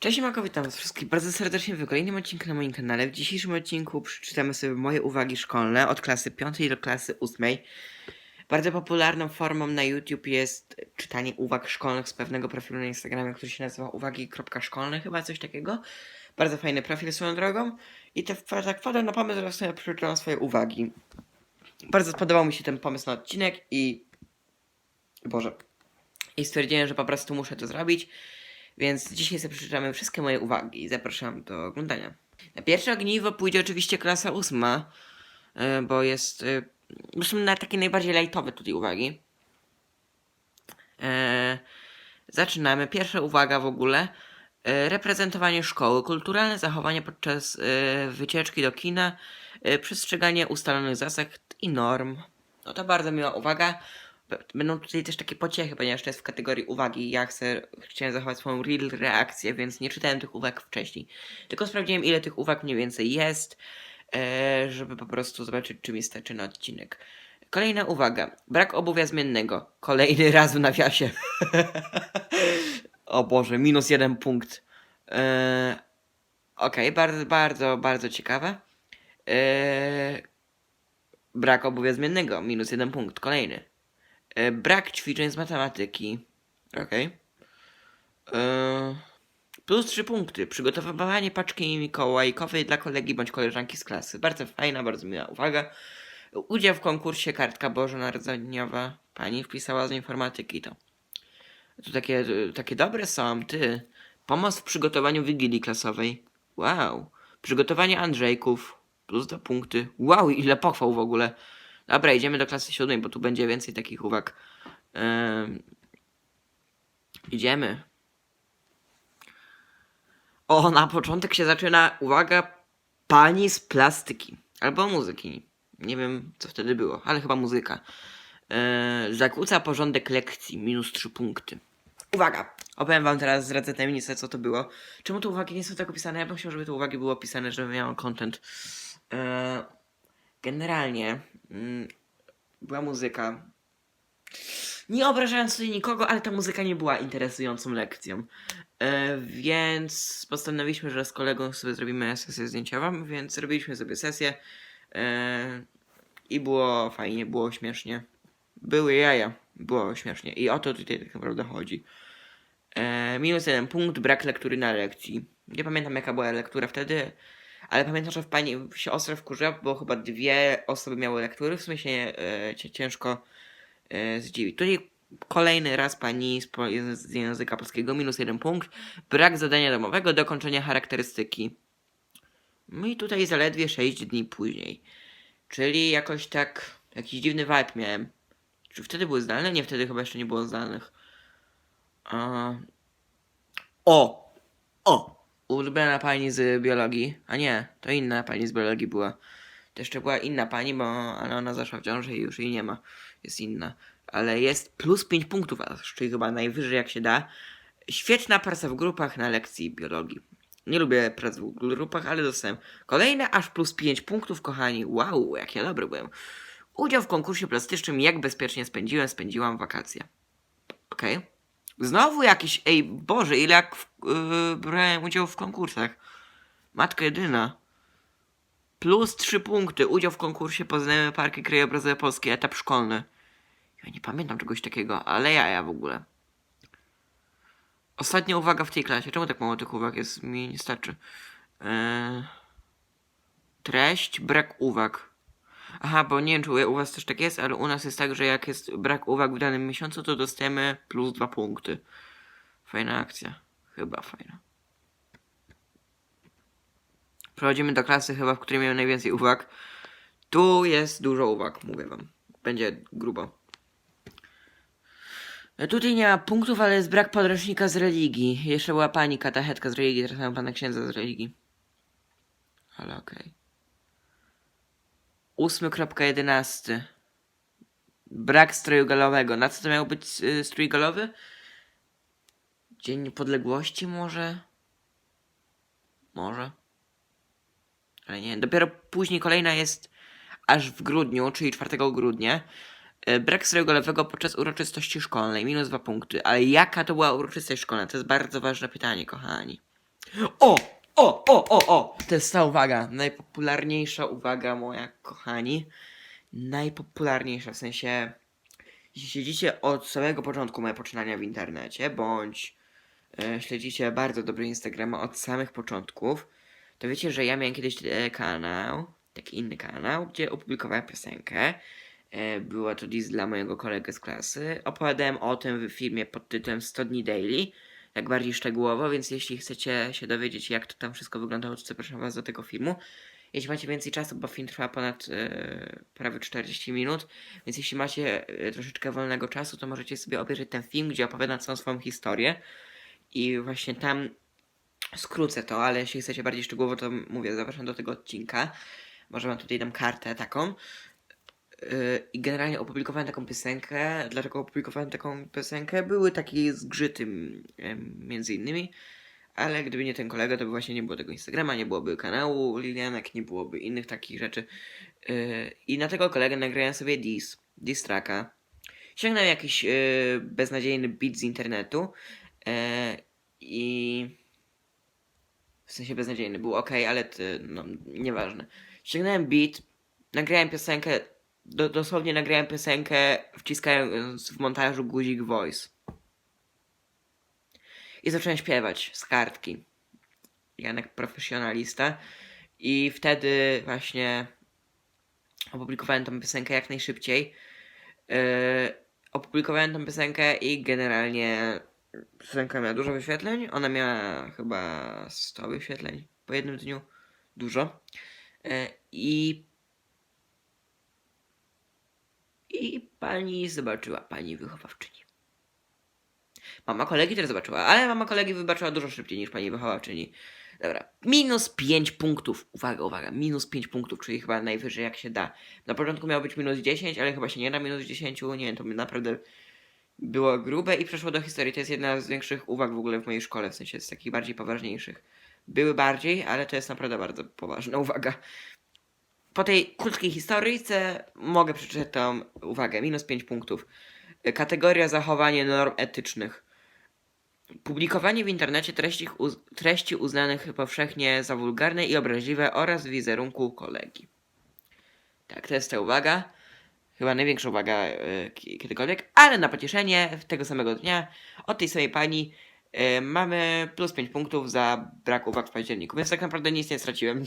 Cześć Mako, witam was wszystkich bardzo serdecznie w kolejnym odcinku na moim kanale. W dzisiejszym odcinku przeczytamy sobie moje uwagi szkolne od klasy 5 do klasy 8. Bardzo popularną formą na YouTube jest czytanie uwag szkolnych z pewnego profilu na Instagramie, który się nazywa uwagi.szkolne, chyba coś takiego. Bardzo fajny profil swoją drogą. I te, tak wpadłem na pomysł, że sobie przeczytam swoje uwagi. Bardzo spodobał mi się ten pomysł na odcinek i... Boże. I stwierdziłem, że po prostu muszę to zrobić. Więc dzisiaj sobie wszystkie moje uwagi i zapraszam do oglądania. Na pierwsze ogniwo pójdzie oczywiście klasa ósma, e, bo jest. e, Zresztą na takie najbardziej lajtowe tutaj uwagi. E, Zaczynamy. Pierwsza uwaga w ogóle. Reprezentowanie szkoły, kulturalne zachowanie podczas wycieczki do kina, przestrzeganie ustalonych zasad i norm. No to bardzo miła uwaga. Będą tutaj też takie pociechy, ponieważ to jest w kategorii uwagi. Ja chcę, chciałem zachować swoją real reakcję, więc nie czytałem tych uwag wcześniej. Tylko sprawdziłem, ile tych uwag mniej więcej jest, e, żeby po prostu zobaczyć, czy mi starczy na odcinek. Kolejna uwaga. Brak obuwia zmiennego. Kolejny raz w nawiasie. o Boże, minus jeden punkt. E, Okej, bardzo, bardzo, bardzo ciekawe. E, brak obuwia zmiennego. Minus jeden punkt. Kolejny. E, brak ćwiczeń z matematyki. Okej. E, Plus 3 punkty. Przygotowywanie paczki mikołajkowej dla kolegi bądź koleżanki z klasy. Bardzo fajna, bardzo miła uwaga. Udział w konkursie Kartka Bożonarodzeniowa. Pani wpisała z informatyki to. To takie, takie dobre są, ty. Pomoc w przygotowaniu wigilii klasowej. Wow. Przygotowanie Andrzejków. Plus 2 punkty. Wow, ile pochwał w ogóle. Dobra, idziemy do klasy siódmej, bo tu będzie więcej takich uwag. Em, idziemy. O, na początek się zaczyna, uwaga, pani z plastyki. Albo muzyki. Nie wiem, co wtedy było, ale chyba muzyka. E, zakłóca porządek lekcji, minus 3 punkty. Uwaga! Opowiem wam teraz, zdradzę tajemnicę, co to było. Czemu te uwagi nie są tak opisane? Ja bym chciał, żeby te uwagi były opisane, żeby miałem content. E, generalnie mm, była muzyka. Nie obrażając tutaj nikogo, ale ta muzyka nie była interesującą lekcją. E, więc postanowiliśmy, że z kolegą sobie zrobimy sesję zdjęciową, więc zrobiliśmy sobie sesję. E, I było fajnie, było śmiesznie. Były jaja, było śmiesznie. I o to tutaj tak naprawdę chodzi. E, minus jeden punkt, brak lektury na lekcji. Nie pamiętam jaka była lektura wtedy, ale pamiętam, że w pani się ostro wkurzyła, bo chyba dwie osoby miały lektury. W sumie się e, ciężko e, zdziwić. Tutaj kolejny raz pani z, z języka polskiego, minus jeden punkt. Brak zadania domowego, dokończenia charakterystyki. No i tutaj zaledwie 6 dni później. Czyli jakoś tak, jakiś dziwny vibe miałem. Czy wtedy były zdalne? Nie, wtedy chyba jeszcze nie było zdalnych. A... O! O! Ulubiona pani z biologii. A nie, to inna pani z biologii była. To jeszcze była inna pani, bo ale ona zaszła w ciążę i już jej nie ma. Jest inna. Ale jest plus 5 punktów, czyli chyba najwyżej jak się da. Świetna praca w grupach na lekcji biologii. Nie lubię prac w grupach, ale dostałem kolejne aż plus 5 punktów, kochani. Wow, jak ja dobry byłem. Udział w konkursie plastycznym, jak bezpiecznie spędziłem, spędziłam wakacje. Okej. Znowu jakiś, ej Boże, ile jak w, yy, brałem udział w konkursach. Matka jedyna. Plus 3 punkty. Udział w konkursie Poznajemy Parki Krajobrazowe Polskie, etap szkolny. Ja nie pamiętam czegoś takiego, ale ja, ja w ogóle. Ostatnia uwaga w tej klasie. Czemu tak mało tych uwag jest? Mi nie starczy. Eee... Treść, brak uwag. Aha, bo nie wiem, czy u was też tak jest, ale u nas jest tak, że jak jest brak uwag w danym miesiącu, to dostajemy plus dwa punkty. Fajna akcja. Chyba fajna. Przechodzimy do klasy chyba, w której miałem najwięcej uwag. Tu jest dużo uwag, mówię wam. Będzie grubo. E, Tutaj nie ma punktów, ale jest brak podręcznika z religii. Jeszcze była pani katechetka z religii, teraz mam pana księdza z religii. Ale okej. 8.11. Brak stroju galowego. Na co to miał być y, strój galowy? Dzień Niepodległości może? Może. Ale nie. Dopiero później kolejna jest aż w grudniu, czyli 4 grudnia. Y, Brak stroju galowego podczas uroczystości szkolnej. Minus dwa punkty. Ale jaka to była uroczystość szkolna? To jest bardzo ważne pytanie, kochani. O! O! O! O! O! To jest ta uwaga. Najpopularniejsza uwaga moja, kochani. Najpopularniejsza, w sensie... Jeśli siedzicie od samego początku moje poczynania w internecie, bądź e, śledzicie bardzo dobry Instagrama od samych początków, to wiecie, że ja miałem kiedyś e, kanał, taki inny kanał, gdzie opublikowałem piosenkę. E, była to diss dla mojego kolegę z klasy. Opowiadałem o tym w filmie pod tytułem 100 dni daily, jak bardziej szczegółowo, więc jeśli chcecie się dowiedzieć, jak to tam wszystko wyglądało, to zapraszam was do tego filmu. Jeśli macie więcej czasu, bo film trwa ponad e, prawie 40 minut, więc jeśli macie e, troszeczkę wolnego czasu, to możecie sobie obejrzeć ten film, gdzie opowiadam całą swoją historię. I właśnie tam skrócę to, ale jeśli chcecie bardziej szczegółowo, to mówię, zapraszam do tego odcinka. Może wam tutaj dam kartę taką. Yy, I generalnie opublikowałem taką piosenkę. Dlaczego opublikowałem taką piosenkę? Były takie zgrzyty m, em, między innymi. Ale gdyby nie ten kolega, to by właśnie nie było tego Instagrama, nie byłoby kanału Lilianek, nie byłoby innych takich rzeczy. Yy, I na tego kolegę nagrałem sobie diss, diss tracka. Ściągnąłem jakiś yy, beznadziejny beat z internetu. Yy, I w sensie beznadziejny, był ok, ale ty, no, nieważne. Ściągnąłem beat, nagrałem piosenkę, do, dosłownie nagrałem piosenkę, wciskając w montażu guzik voice. I zacząłem śpiewać z kartki. Janek profesjonalista. I wtedy właśnie opublikowałem tą piosenkę jak najszybciej. Yy, opublikowałem tą piosenkę i generalnie piosenka miała dużo wyświetleń. Ona miała chyba 100 wyświetleń po jednym dniu. Dużo. E, I. I pani zobaczyła, pani wychowawczyni. Mama kolegi też zobaczyła, ale mama kolegi wybaczyła dużo szybciej niż pani wychowawczyni. Dobra, minus 5 punktów. Uwaga, uwaga, minus 5 punktów, czyli chyba najwyżej jak się da. Na początku miało być minus 10, ale chyba się nie da minus 10. Nie wiem, to naprawdę było grube i przeszło do historii. To jest jedna z większych uwag w ogóle w mojej szkole, w sensie z takich bardziej poważniejszych. Były bardziej, ale to jest naprawdę bardzo poważna uwaga. Po tej krótkiej historyjce mogę przeczytać tą uwagę. Minus 5 punktów. Kategoria zachowanie norm etycznych. Publikowanie w internecie treści, uz- treści uznanych powszechnie za wulgarne i obraźliwe oraz wizerunku kolegi. Tak, to jest ta uwaga. Chyba największa uwaga ki- kiedykolwiek. Ale na pocieszenie tego samego dnia od tej samej pani e, mamy plus 5 punktów za brak uwag w październiku. Więc tak naprawdę nic nie straciłem.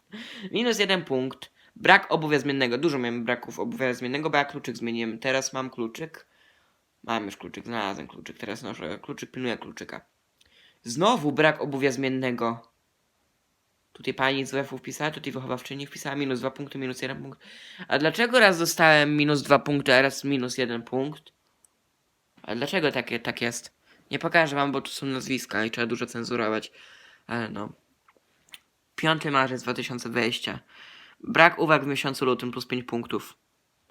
Minus jeden punkt. Brak obuwia zmiennego. Dużo miałem braków obuwia zmiennego, bo ja kluczyk zmieniłem. Teraz mam kluczyk. Mam już kluczyk, znalazłem kluczyk. Teraz noszę kluczyk, pilnuję kluczyka. Znowu brak obuwia zmiennego. Tutaj pani z WF-u wpisała, tutaj wychowawczyni wpisała minus 2 punkty, minus 1 punkt. A dlaczego raz dostałem minus 2 punkty, a raz minus 1 punkt? A dlaczego takie, tak jest? Nie pokażę wam, bo tu są nazwiska i trzeba dużo cenzurować. Ale no. 5 marzec 2020. Brak uwag w miesiącu lutym plus 5 punktów.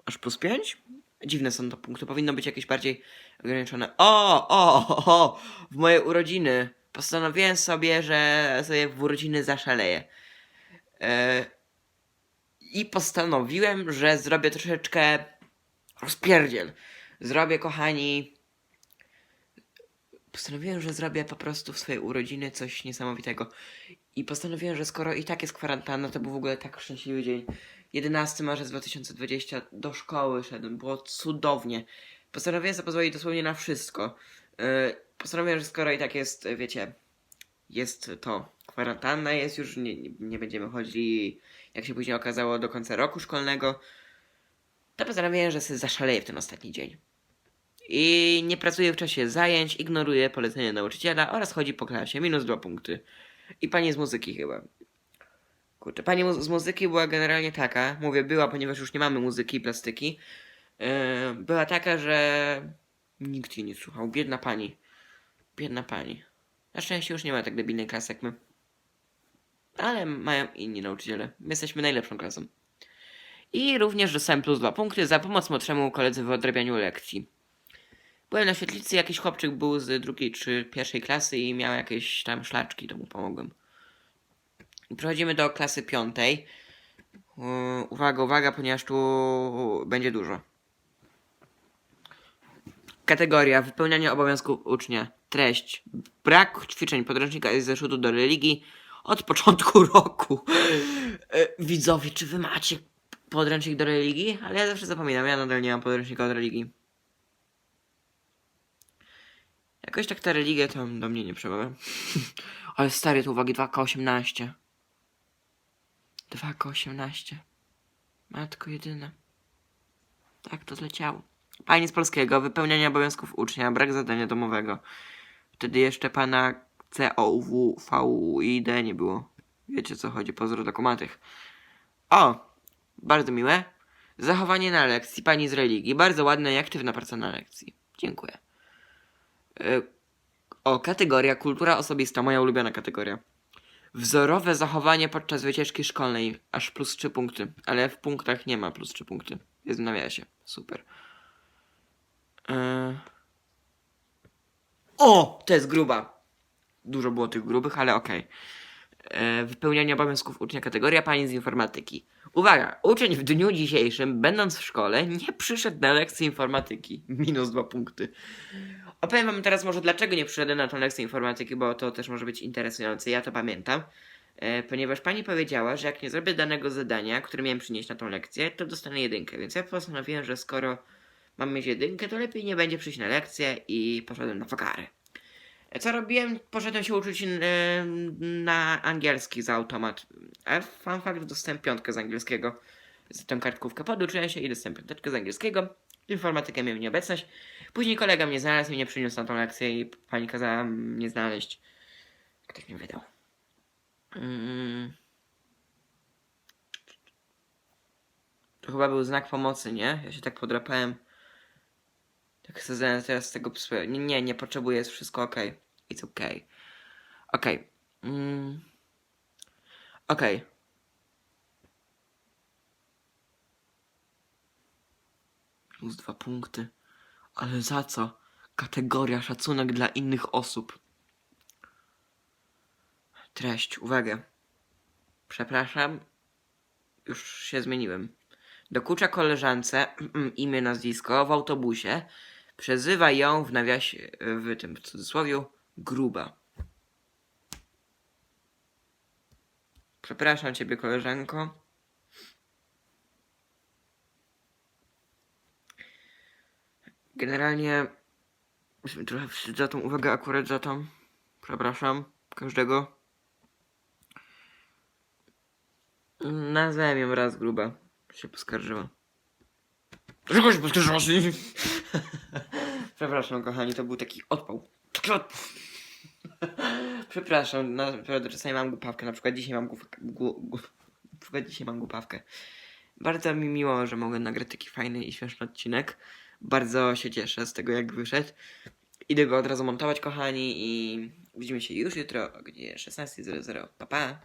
Aż plus 5? Dziwne są to punkty. Powinno być jakieś bardziej ograniczone. O, o, o, o, w moje urodziny postanowiłem sobie, że sobie w urodziny zaszaleję. E, I postanowiłem, że zrobię troszeczkę rozpierdziel. Zrobię, kochani. Postanowiłem, że zrobię po prostu w swojej urodziny coś niesamowitego. I postanowiłem, że skoro i tak jest kwarantanna, to był w ogóle tak szczęśliwy dzień. 11 marzec 2020 do szkoły szedłem, było cudownie. Postanowiłem sobie pozwolić dosłownie na wszystko. Yy, postanowiłem, że skoro i tak jest, wiecie, jest to kwarantanna, jest już, nie, nie będziemy chodzili, jak się później okazało, do końca roku szkolnego, to postanowiłem, że sobie zaszaleję w ten ostatni dzień. I nie pracuję w czasie zajęć, ignoruję polecenia nauczyciela oraz chodzi po klasie. Minus dwa punkty. I pani z muzyki chyba. Kurczę, pani mu- z muzyki była generalnie taka, mówię była, ponieważ już nie mamy muzyki i plastyki. Yy, była taka, że nikt jej nie słuchał. Biedna pani. Biedna pani. Na szczęście już nie ma tak debilnej klasy jak my. Ale mają inni nauczyciele. My jesteśmy najlepszą klasą. I również dostałem plus dwa punkty za pomoc młodszemu koledze w odrabianiu lekcji. Byłem na świetlicy, jakiś chłopczyk był z drugiej czy pierwszej klasy i miał jakieś tam szlaczki, to mu pomogłem. Przechodzimy do klasy piątej. Yy, Uwaga, uwaga, ponieważ tu będzie dużo. Kategoria wypełnianie obowiązków ucznia. Treść. Brak ćwiczeń podręcznika i zeszytu do religii od początku roku. E, Widzowie, czy wy macie podręcznik do religii? Ale ja zawsze zapominam, ja nadal nie mam podręcznika od religii. Jakoś tak ta religia to do mnie nie przemawia. Ale stary, to uwagi 2K18. 2K18. Matko jedyna. Tak to zleciało. Pani z polskiego, wypełnianie obowiązków ucznia, brak zadania domowego. Wtedy jeszcze pana COW, VID nie było. Wiecie co chodzi, pozdro do kumatych. O! Bardzo miłe. Zachowanie na lekcji, pani z religii. Bardzo ładna i aktywna praca na lekcji. Dziękuję. Y, O, kategoria kultura osobista, moja ulubiona kategoria. Wzorowe zachowanie podczas wycieczki szkolnej, aż plus 3 punkty, ale w punktach nie ma plus 3 punkty. Jest w nawiasie. Super. Eee. O! To jest gruba. Dużo było tych grubych, ale okej. Eee, Wypełnianie obowiązków ucznia kategoria pani z informatyki. Uwaga! Uczeń w dniu dzisiejszym, będąc w szkole, nie przyszedł na lekcję informatyki. Minus dwa punkty. Opowiem wam teraz może dlaczego nie przyszedłem na tą lekcję informatyki, bo to też może być interesujące. Ja to pamiętam. E, ponieważ pani powiedziała, że jak nie zrobię danego zadania, które miałem przynieść na tą lekcję, to dostanę jedynkę. Więc ja postanowiłem, że skoro mam mieć jedynkę, to lepiej nie będzie przyjść na lekcję i poszedłem na wakary. Co robiłem? Poszedłem się uczyć e, na angielski za automat. A fun fact, dostałem piątkę z angielskiego za tę kartkówkę. Poduczyłem się i dostałem piąteczkę z angielskiego. Informatykę miałem nieobecność. Później kolega mnie znalazł i mnie przyniósł na tą lekcję i pani kazała mnie znaleźć. Ktoś mnie wydał. Mm. To chyba był znak pomocy, nie? Ja się tak podrapałem. Tak chcę teraz z tego swojego. Nie, nie, nie potrzebuję, jest wszystko ok. It's ok. Ok. Mm. Ok. Plus dwa punkty. Ale za co? Kategoria szacunek dla innych osób. Treść, uwaga. Przepraszam. Już się zmieniłem. Dokucza koleżance imię, nazwisko w autobusie. Przezywa ją w nawiasie, w tym w cudzysłowie, gruba. Przepraszam ciebie, koleżanko. Generalnie mi trochę wstyd za tą uwagę, akurat za tą. Przepraszam każdego. Nazwałem ją raz gruba. Się poskarżyła. Dlaczego się poskarżyłaś? Przepraszam, kochani, to był taki odpał. Taki odpał. Przepraszam, naprawdę czasami mam głupawkę. Na przykład dzisiaj mam głupawkę. Gu, gu, na przykład dzisiaj mam głupawkę. Bardzo mi miło, że mogłem nagrać taki fajny i śmieszny odcinek. Bardzo się cieszę z tego, jak wyszedł. Idę go od razu montować, kochani, i widzimy się już jutro o godzinie 16.00. Pa, pa!